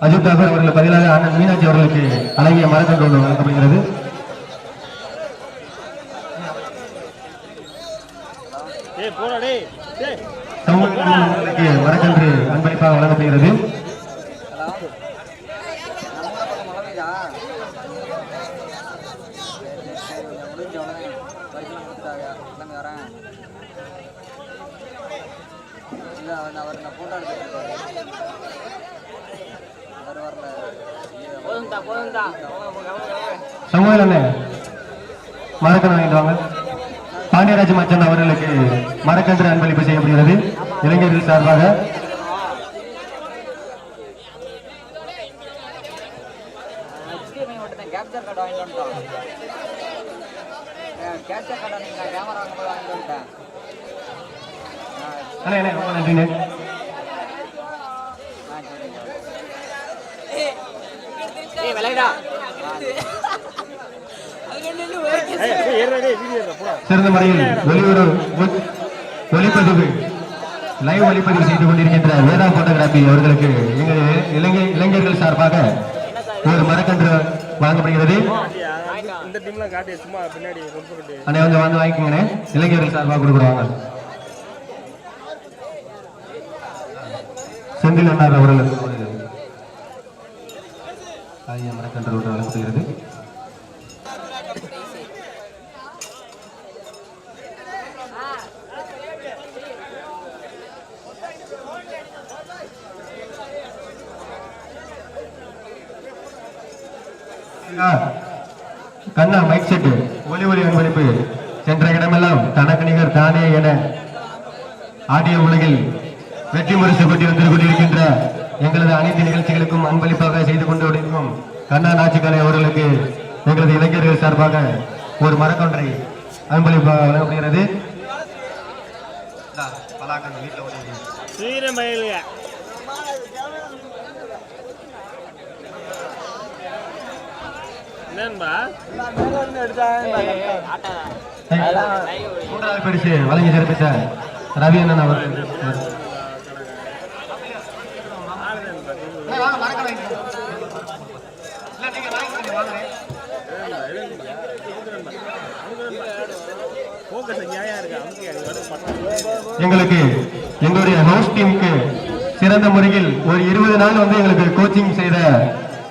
அஜித் தாகூர் அவர்கள் பதிலாக அண்ணன் மீனாட்சி அவர்களுக்கு அழகிய மரக்கன்று ஒன்று வழங்கப்படுகிறது. மரக்கன்று அன்பளிப்பாக வழங்கப்படுகிறது. போதும்டா போதும்டா சமூக அண்ணன் மரக்கன்று வாங்கிட்டு வாங்க. பாண்டியராஜ் மச்சன் அவர்களுக்கு மரக்கன்று அன்பளிப்பு செய்யப்படுகிறது. இளைஞர்கள் சார்பாக. கேமரா அண்ணே அண்ணே ரொம்ப நன்றிண்ணே. ஏய் விளையாடா சிறந்த முறையில் ஒ- ஒளிப்பதிவு லைவ் ஒளிப்பதிவு செய்து கொண்டிருக்கின்ற வேதா போட்டோகிராபி அவர்களுக்கு எங்கள் இளைஞ இளைஞர்கள் சார்பாக ஒரு மரக்கன்று வழங்கப்படுகிறது. அண்ணே வந்து வந்து வாங்கிக்கோங்கண்ணே. இளைஞர்கள் சார்பாக கொடுக்குறாங்க செந்தில் அண்ணார் அவர்களுக்கு ஒரு வழங்கப்படுகிறது கண்ணா மைக் செட்டு ஒலி ஒலி அன்பளிப்பு. சென்ற இடமெல்லாம் தனக்கு நிகர் தானே என ஆடிய உலகில் வெற்றி முரசு கொட்டி வந்து கொண்டிருக்கின்ற எங்களது அனைத்து நிகழ்ச்சிகளுக்கும் அன்பளிப்பாக செய்து கொண்டு இருக்கும் கண்ணா நாச்சிக்கலை அவர்களுக்கு எங்களது இளைஞர்கள் சார்பாக ஒரு மரக்கொன்றை அன்பளிப்பாக வழங்கப்படுகிறது. மூன்றாவது பரிசு வழங்கி சிறப்பித்த ரவி அண்ணன் அவர்கள். எங்களுக்கு எங்களுடைய ஹவுஸ் டீமுக்கு சிறந்த முறையில் ஒரு இருபது நாள் வந்து எங்களுக்கு கோச்சிங் செய்த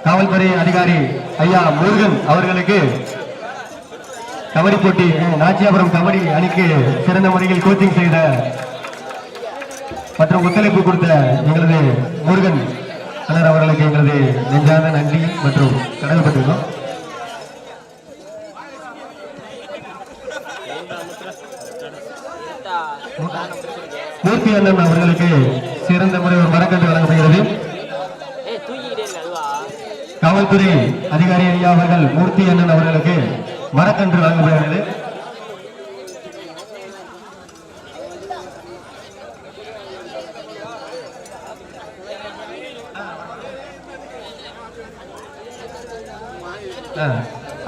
காவல்துறை அதிகாரி ஐயா முருகன் அவர்களுக்கு கபடி போட்டி நாச்சியாபுரம் கபடி அணிக்கு சிறந்த முறையில் கோச்சிங் செய்த மற்றும் ஒத்துழைப்பு கொடுத்த எங்களது முருகன் அண்ணர் அவர்களுக்கு எங்களது நெஞ்சார்ந்த நன்றி மற்றும் கடமைப்பட்டிருக்கோம் மூர்த்தி அண்ணன் அவர்களுக்கு சிறந்த முறை ஒரு மரக்கன்று வழங்கப்படுகிறது. காவல்துறை அதிகாரி ஐயா அவர்கள் மூர்த்தி அண்ணன் அவர்களுக்கு மரக்கன்று வழங்கப்படுகிறது.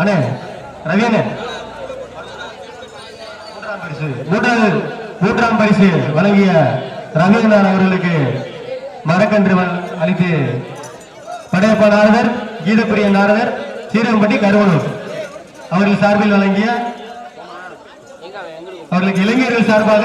அண்ணே ரவி அண்ணே. மூன்றாம் பரிசு மூன்றாவது மூன்றாம் பரிசு வழங்கிய ரவீந்திரநாத் அவர்களுக்கு மரக்கன்று அளித்து படையப்பா நாரதர் கீதப்பிரிய நாரதர் சீரகம்பட்டி கருவனூர் அவர்கள் சார்பில் வழங்கிய அவர்களுக்கு இளைஞர்கள் சார்பாக